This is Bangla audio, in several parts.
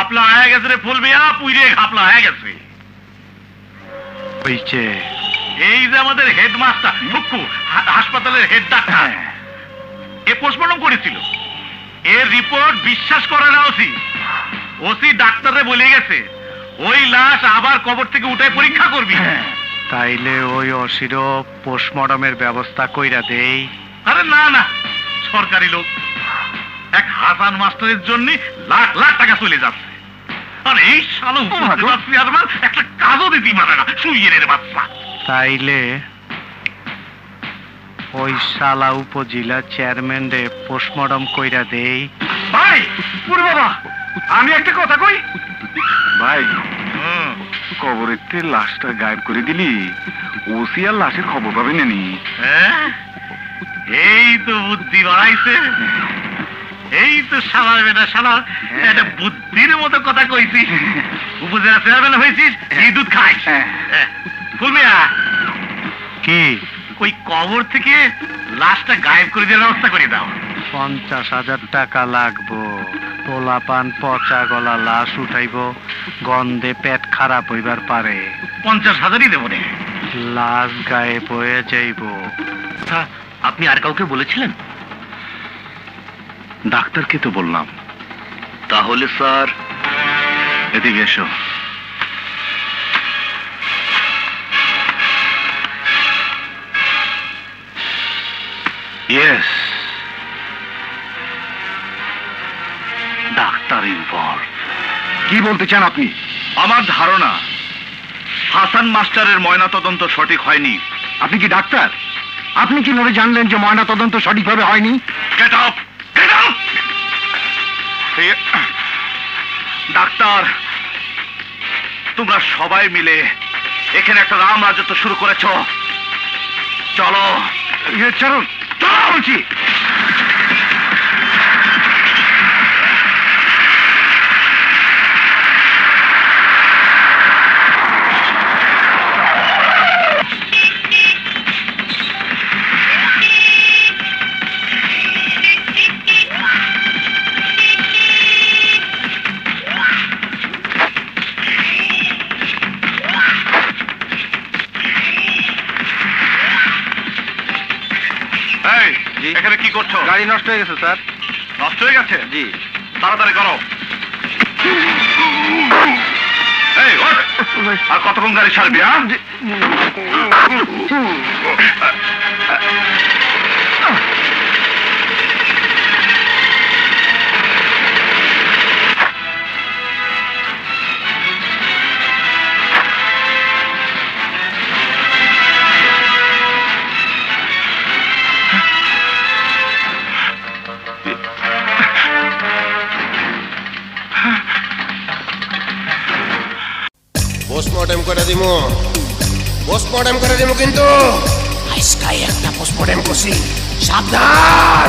ঘাপলা হয়ে গেছে রে ফুল মিয়া পুইরে ঘাপলা হয়ে গেছে। হইছে। এই যে আমাদের হেডমাস্টার মুক্কু হাসপাতালের হেড ডাক্তার হ্যাঁ। এ পোস্টমর্টম করেছিল। এর রিপোর্ট বিশ্বাস করে না ওসি। ওসি ডাক্তারে বলে গেছে ওই লাশ আবার কবর থেকে উঠায় পরীক্ষা করবি। হ্যাঁ। তাইলে ওই অসিরও পোস্টমর্টমের ব্যবস্থা কইরা দেই। আরে না না সরকারি লোক। এক হাসান মাস্টারের জন্য লাখ লাখ টাকা চলে যাচ্ছে। আর এই সালো চেয়ারম্যান একটা কাজও দিতে পারে না সুইয়ের বাচ্চা। তাইলে ওই শালা উপজেলা চেয়ারম্যান রে পোস্টমর্টম কইরা দেই। ভাই পুরো বাবা আমি একটা কথা কই? ভাই কবরের তে লাশটা গায়েব করে দিলি ওসি আর লাশের খবর পাবে নানি হ্যাঁ? এই তো বুদ্ধি বাড়াইছে। এই তো শালার বেটা শালার একটা বুদ্ধির মতো কথা কইছিস। উপজেলা চেয়ারম্যান হয়েছিস এই দুধ খাইস হ্যাঁ। হ্যাঁ। ফুলমিয়া কি? ওই কবর থেকে লাশটা গায়েব করে দেওয়ার ব্যবস্থা করে দাও। পঞ্চাশ হাজার টাকা লাগবো। পোলাপান পচা গলা লাশ উঠাইব। গন্ধে পেট খারাপ হইবার পারে। পঞ্চাশ হাজারই দেবো রে। লাশ গায়ে বয়ে যাইব। আপনি আর কাউকে বলেছিলেন? ডাক্তারকে তো বললাম। তাহলে স্যার, এদিকে এসো। ইয়েস ডাক্তার ইনভলভ কি বলতে চান আপনি? আমার ধারণা, হাসান মাস্টারের ময়না তদন্ত সঠিক হয়নি। আপনি কি ডাক্তার? আপনি কীভাবে জানলেন যে ময়না তদন্ত সঠিকভাবে হয়নি? গেট আপ ডাক্তার তোমরা সবাই মিলে এখানে একটা রাম রাজত্ব শুরু করেছ। চলো। ইয়ে, চলো বলছি। গাড়ি নষ্ট হয়ে গেছে স্যার। নষ্ট হয়ে গেছে? জি। তাড়াতাড়ি করো। এই ওঠ। আর কতক্ষণ গাড়ি ছাড়বি হ্যাঁ? দিমু পোস্টমর্টম করে দিমু কিন্তু আজকাই একটা পোস্টমর্টম করছি। সাবধান!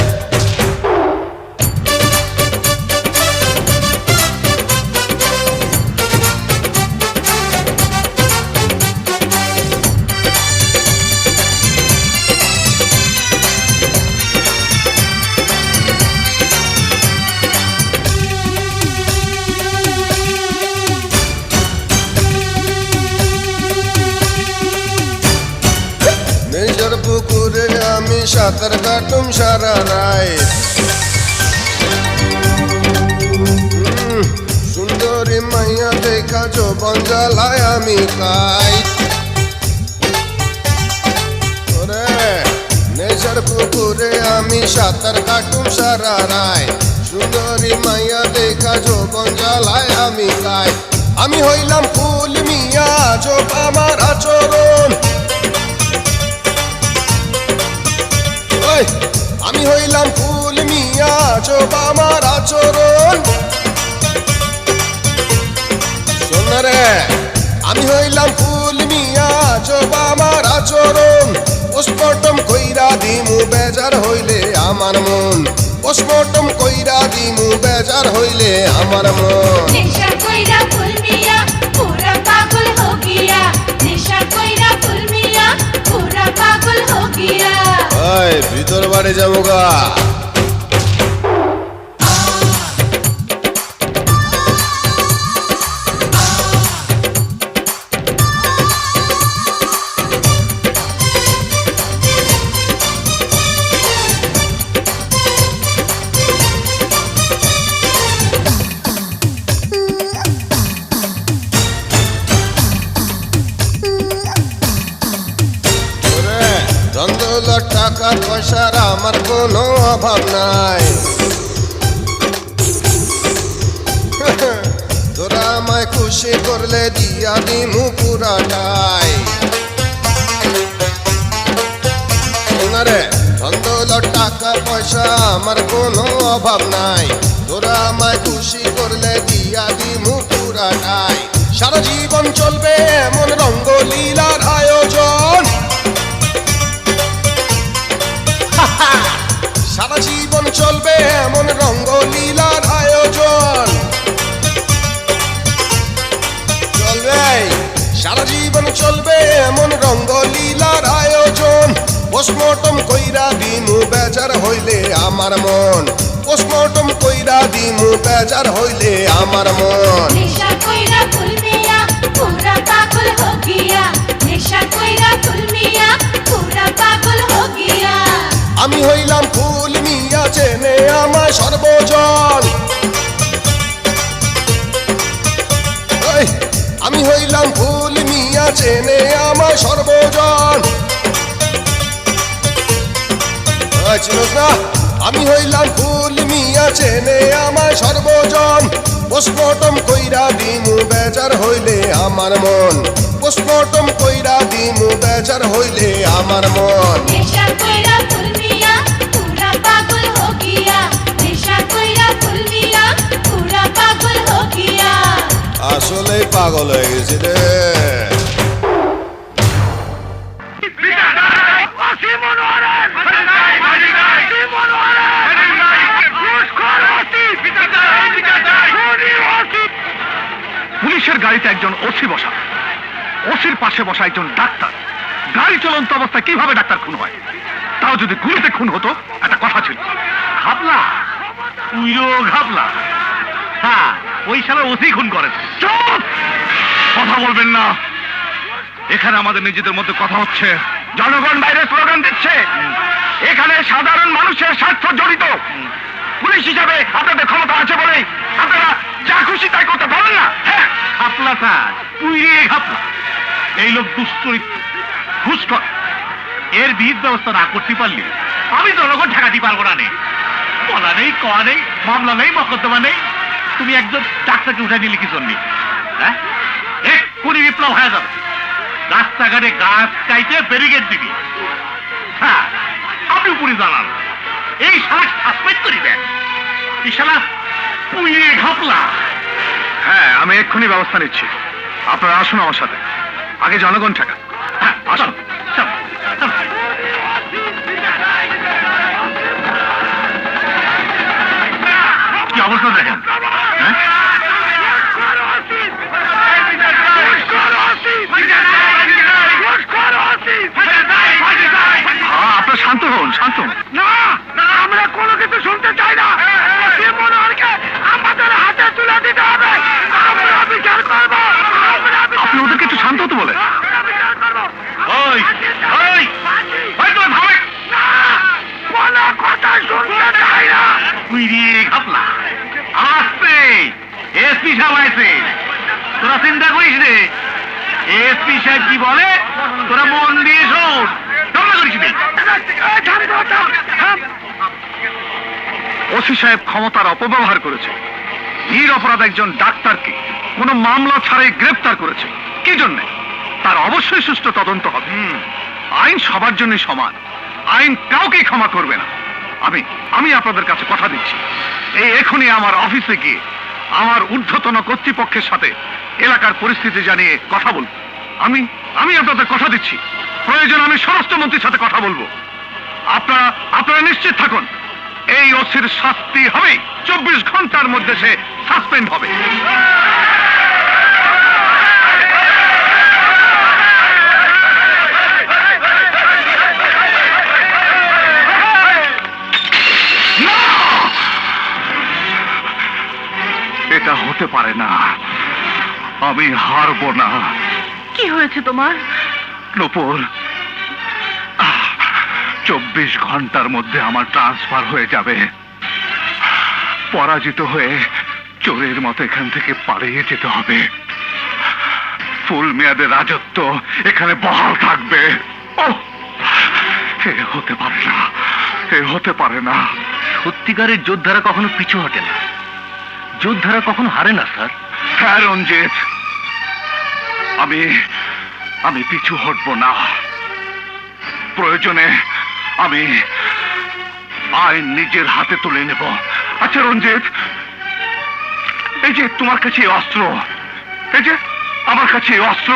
সাঁতার কাটুম সারা রায় সুন্দরী মাইয়া দেখা যৌবন জ্বালায় আমি ওরে নেশার পুকুরে আমি সাঁতার কাটুম সারা রায়। সুন্দরী মাইয়া দেখা যৌবন জ্বালায় আমি কাই আমি হইলাম ফুল মিয়া চোখ আমার আচরণ। চরণ পোস্টমর্টম কইরা দিমু বেজার হইলে আমার মন। পোস্টমর্টম কইরা দিমু বেজার হইলে আমার মন। ভিতর বাড়ি যাব গা। আমার কোনো অভাব নাই। তোরা আমায় খুশি করলে দিয়া দিমু পুরাটাই। সারা জীবন চলবে এমন রঙ্গলীলার আয়োজন। সারা জীবন চলবে এমন রঙ্গলীলার আয়োজন। চলবে সারা জীবন চলবে এমন রঙ্গলীলার আয়োজন। পোস্টমর্টম কইরা দিমু বেজার হইলে আমার মন। পোস্টমর্টম কইরা দিমু বেজার হইলে আমার মন। আমি হইলাম ফুল মিয়া চেনে আমার সর্বজন। আমি হইলাম ফুল মিয়া চেনে আমার সর্বজন। হয় শ্রোতা আমি হইলাম ফুল মিয়া চেনে আমার সর্বজন। পুষ্পটম কইরা দিমু বেজার হইলে আমার মন। পুষ্পটম কইরা দিমু বেজার হইলে আমার মন। আসলে পাগল হয়ে গেছে রে। ওসি বসা ওসির পাশে বসা একজন ডাক্তার। গাড়ি চলন্ত অবস্থায় কীভাবে ডাক্তার খুন হয়? তাও যদি গুলিতে খুন হতো, একটা কথা ছিল। ঘাবলা। উইরো ঘাবলা। হ্যাঁ ওই শালা ওসি খুন করেছে। কথা বলবেন না। এখানে আমাদের নিজেদের মধ্যে কথা হচ্ছে। জনগণ বাইরে স্লোগান দিচ্ছে। এখানে সাধারণ মানুষের স্বার্থ জড়িত। পুলিশ হিসাবে আপনাদের ক্ষমতা আছে বলে আপনারা যা খুশি তাই করতে পারেন না। ঘাপলা স্যার উইরে ঘাপলা। এই লোক দুশ্চরিত্র ঘুষখর এর বিহিত ব্যবস্থা না করতে পারলি আমি তো জনগণ ঠেকাতে পারব না নেই বলা নেই কয়া নেই, মামলা নেই, মকদ্দমা নেই। তুমি একজন ডাক্তারকে উঠে নিলে কি জন্য? হ্যাঁ? এক্ষুনি বিপ্লব হয়ে যাবে। রাস্তাঘাটে গাছ কাইতে ব্যারিকেড দিবি। হ্যাঁ আপনি উপরে জানান এই শালা সাসপেন্ড করিবেন। এই শালা পুইরে ঘাপলা। হ্যাঁ আমি এক্ষুনি ব্যবস্থা নিচ্ছি। আপনারা আসুন আমার সাথে। আগে জনগণ ঠেকা হ্যাঁ, আসুন। কি অবস্থা দেখেন? হ্যাঁ? হ্যাঁ শান্ত হন শান্ত হন না সাহেব আইছে তোরা চিন্তা করিস রে এসপি সাহেব কি বলে? তোরা মন দিয়ে শোন। তোমরা করিস রে ওসি সাহেব ক্ষমতার অপব্যবহার করেছে। নির অপরাধ একজন ডাক্তারকে মামলা ছাড়াই গ্রেফতার করেছে। কি জন্য? তার অবশ্যই সুষ্ঠু তদন্ত হবে। আইন সবার জন্য সমান। আইন কাউকে ক্ষমা করবে না। আমি আমি আপনাদের কাছে কথা দিচ্ছি। এই এখনই আমার অফিসে গিয়ে আমার ঊর্ধ্বতন কর্তৃপক্ষের সাথে এলাকার পরিস্থিতি জানিয়ে কথা বলব আমি আমি আপনাদের কথা দিচ্ছি। প্রয়োজন আমি স্বরাষ্ট্রমন্ত্রীর সাথে কথা বলব। আপনারা আপনারা নিশ্চিত থাকুন, এই ওসির শাস্তি হবে চব্বিশ ঘণ্টার মধ্যে সে সাসপেন্ড হবে। হতে পারে না। আমি হারবো না। কি হয়েছে তোমার? নূপুর চব্বিশ ঘণ্টার মধ্যে আমার ট্রান্সফার হয়ে যাবে। পরাজিত হয়ে চোরের মতো এখান থেকে পালিয়ে যেতে হবে। ফুল মেয়াদের রাজত্ব এখানে বহাল থাকবে। এ হতে পারে না এ হতে পারে না। সত্যিকারের যোদ্ধারা কখনো পিছু হটে না। যোদ্ধারা কখনো হারে না, স্যার। হ্যাঁ রঞ্জিত। আমি আমি পিছু হটব না। প্রয়োজনে আমি আইন নিজের হাতে তুলে নেব। আচ্ছা রঞ্জিত, এই যে তোমার কাছে অস্ত্র, এই যে আমার কাছে অস্ত্র,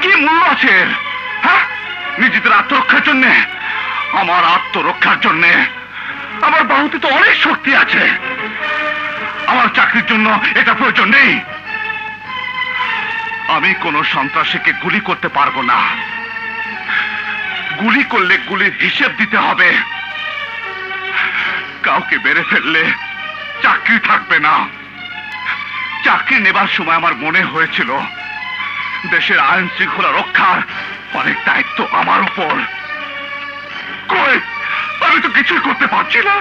কি মূল্য আছে হ্যাঁ? নিজেদের আত্মরক্ষার জন্যে, আমার আত্মরক্ষার জন্যে, আমার বাহুতে তো অনেক শক্তি আছে। আমার চাকরির জন্য এটা প্রয়োজন নেই। আমি কোনো সন্ত্রাসীকে গুলি করতে পারব না। গুলি করলে গুলির হিসেব দিতে হবে। কাউকে বেড়ে ফেললে চাকরি থাকবে না। চাকরি নেবার সময় আমার মনে হয়েছিল, দেশের আইন শৃঙ্খলা রক্ষার অনেক দায়িত্ব আমার উপর। আমি তো কিছুই করতে পারছি না।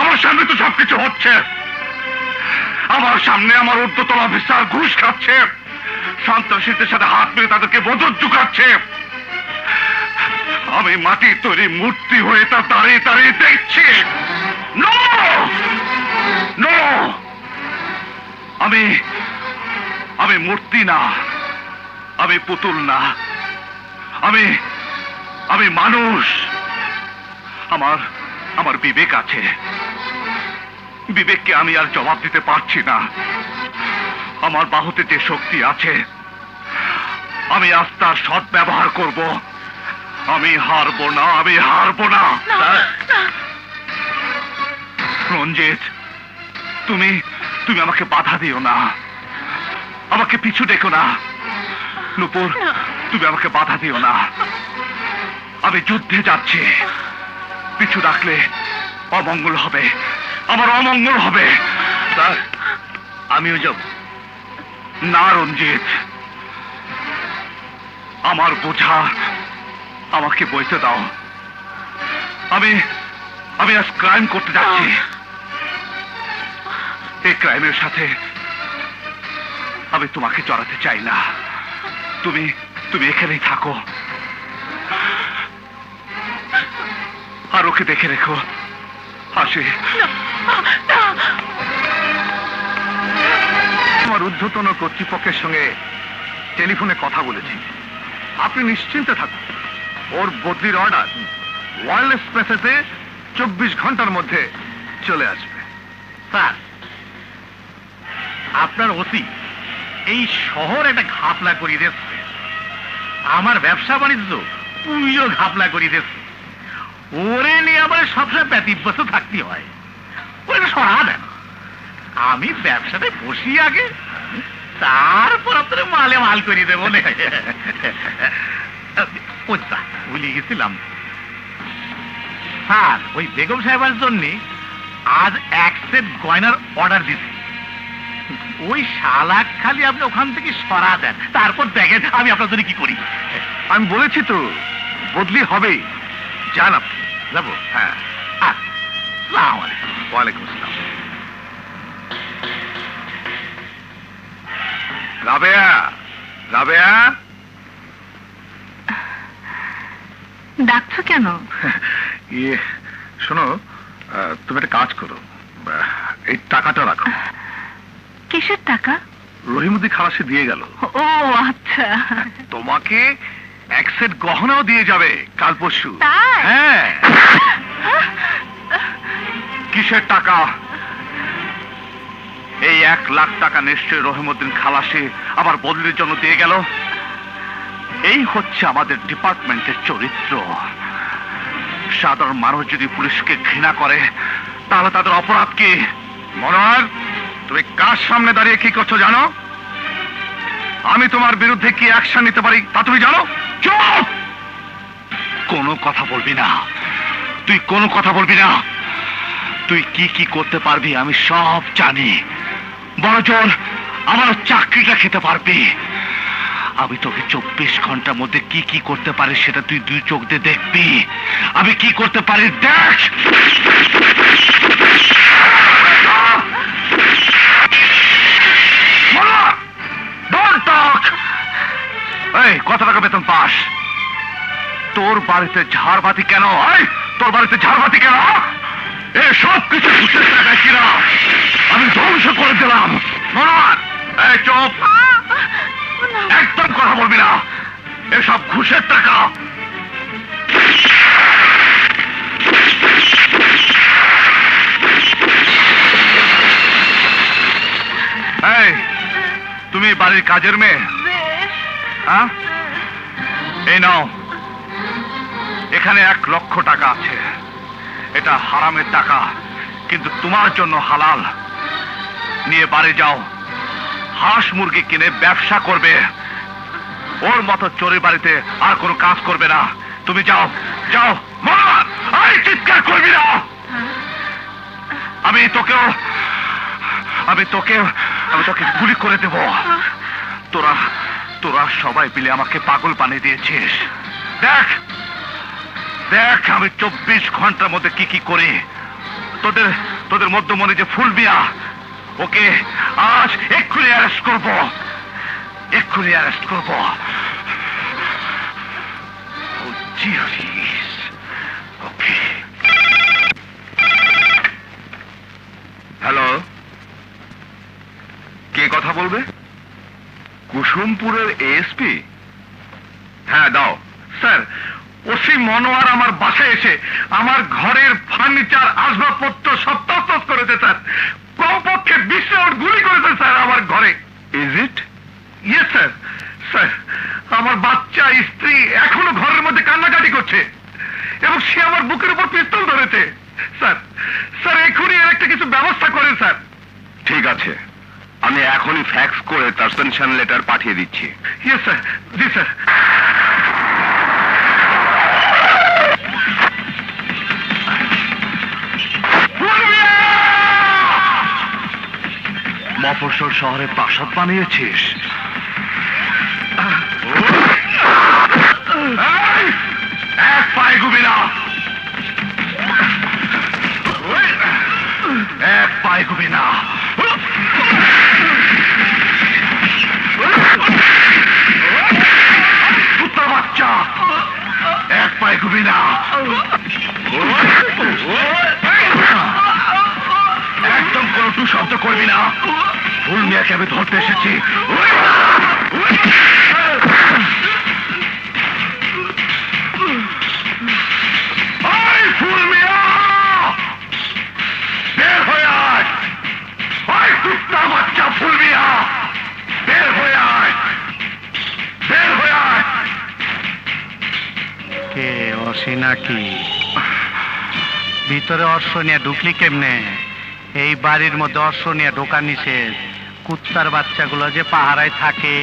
আমার সামনে তো সবকিছু হচ্ছে। আমার সামনে আমার ঊর্ধ্বতন অফিসার ঘুষ খাচ্ছে। সন্ত্রাসীদের সাথে হাত মেরে তাদেরকে মদত ঢুকাচ্ছে আমি মাটির তৈরি মূর্তি হয়ে তা দাঁড়িয়ে দাঁড়িয়ে দেখছি। আমি আমি মূর্তি না। আমি পুতুল না। আমি আমি মানুষ। আমার আমার বিবেক আছে। বিবেককে আমি আর জবাব দিতে পারছি না। আমার বাহুতে যে শক্তি আছে আমি আজ তার সৎ ব্যবহার করব। আমি হারবো না আমি হারবো না। রঞ্জিত তুমি তুমি আমাকে বাধা দিও না। আমাকে পিছু ডেকো না। নুপুর তুমি আমাকে বাধা দিও না। আমি যুদ্ধে যাচ্ছি। পিছু ডাকলে অমঙ্গল হবে। আমার অমঙ্গল হবে। স্যার আমিও যাব। না রঞ্জিত। আমার বোঝা আমাকে বইতে দাও। আমি আমি আজ ক্রাইম করতে যাচ্ছি। এই ক্রাইমের সাথে আমি তোমাকে জড়াতে চাই না। তুমি তুমি এখানেই থাকো। আর ওকে দেখে রেখো। আসি। আমার ঊর্ধ্বতন কর্তৃপক্ষের সঙ্গে টেলিফোনে কথা বলেছি। আপনি নিশ্চিন্তে থাকুন। ওর বদলির অর্ডার ওয়ারলেস মেসেজে চব্বিশ ঘণ্টার মধ্যে চলে আসবে। স্যার, আপনার অতি এই শহর একটা ঘাপলা করিয়ে দিচ্ছে আমার ব্যবসা বাণিজ্য পুইও ঘাপলা করিয়ে দিচ্ছে ওরে নিয়ে আমার সবসময় ব্যতিব্যস্ত থাকতে হয়। সরা দেন আমি ব্যবসাতে বসি আগে তারপর আপনার মালে মাল করিয়ে দেবো। ভুলে গেছিলাম। স্যার ওই বেগম সাহেবের জন্য আজ এক সেট গয়নার অর্ডার দিছি। ওই শালাক খালি আপনি ওখান থেকে সরা দেন তারপর দেখেন আমি আপনার জন্য কি করি। আমি বলেছি তো বদলি হবে যান আপনি যাব। হ্যাঁ। আহ, আলাইকুম। ওয়ালাইকুম আসসালাম। রাবেয়া রাবেয়া? ডাকছো কেন? ইয়ে শোনো তুমি একটা কাজ করো। এই টাকাটা রাখো। কিসের টাকা? রহিমুদ্দি খালাসে দিয়ে গেল। ও আচ্ছা। তোমাকে এক সেট গহনাও দিয়ে যাবে কাল পরশু? হ্যাঁ। কিসের টাকা? এই এক লাখ টাকা নিশ্চয় রহিমউদ্দিন খালাসি আবার বদলির জন্য দিয়ে গেল। এই হচ্ছে আমাদের ডিপার্টমেন্টের চরিত্র। সাধারণ মানুষ যদি পুলিশকে ঘৃণা করে, তাহলে তাদের অপরাধ কি? মনোয়ার, তুমি কার সামনে দাঁড়িয়ে কি করছ জানো? আমি তোমার বিরুদ্ধে কি অ্যাকশন নিতে পারি তা তুমি জানো? কোনো কথা বলবি না। তুই কোনো কথা বলবি না। তুই কি কি করতে পারবি, আমি সব জানি। বড় জোর আমার চাকরিটা খেতে পারবি। আমি তোকে চব্বিশ ঘণ্টার মধ্যে কি কি করতে পারি সেটা তুই দুই চোখ দিয়ে দেখবি। আমি কি করতে পারি দেখ! এই, কত টাকা বেতন পাস? তোর বাড়িতে ঝাড়বাতি কেন? তোর বাড়িতে ঝাড়বাতি কেন? এ সব কিছু ঘুষের টাকা কিনা আমি ধ্বংস করে দিলাম। মনোয়ার এই একদম কথা বলবি না। এসব ঘুষের টাকা। এই, তুমি বাড়ির কাজের মেয়ে? হ্যাঁ? এই নাও। এখানে এক লক্ষ টাকা আছে। এটা হারামের টাকা। কিন্তু তোমার জন্য হালাল। নিয়ে বাড়ি যাও। হাঁস মুরগি কিনে ব্যবসা করবে। ওর মতো চোরে বাড়িতে আর কোনো কাজ করবে না। তুমি যাও যাও। চিৎকার করবি না! আমি তোকেও, আমি তোকে আমি তোকে গুলি করে দেব। তোরা তোরা সবাই মিলে আমাকে পাগল বানিয়ে দিয়েছিস। দেখ! দেখ আমি চব্বিশ ঘণ্টার মধ্যে কি কি করি। তোদের তোদের মধ্যমণি যে ফুল বিয়া ওকে আজ এক্ষুনি অ্যারেস্ট করব। এক্ষুনি অ্যারেস্ট করব। ওকে। হ্যালো? কে কথা বলবে? কুসুমপুরের এএসপি হ্যাঁ দাও। স্যার ওসি মনোয়ার আমার বাসায় এসে আমার ঘরের ফার্নিচার আসবাবপত্র সব তস্তস করেছে স্যার। কমপক্ষে বিশ রাউন্ড গুলি করেছে স্যার আমার ঘরে। Is it yes sir. Sir আমার বাচ্চা স্ত্রী এখনও ঘরের মধ্যে কান্নাকাটি করছে এবং সে আমার বুকের উপর পিস্তল ধরেছে। স্যার স্যার এখনই এর একটা কিছু ব্যবস্থা করেন স্যার। ঠিক আছে। আমি এখনই ফ্যাক্স করে সাসপেনশন লেটার পাঠিয়ে দিচ্ছি। Yes sir. জি স্যার। মফস্বল শহরে প্রাসাদ বানিয়েছিস? ফুল মিয়াকে আমি ধরতে এসেছি। নাকি ভিতরে অর্শ নিয়ে ঢুকলি কেমনে? এই বাড়ির মধ্যে অর্শ নিয়ে নিষেধ। কুত্তার বাচ্চাগুলো যে পাহারায় থাকে।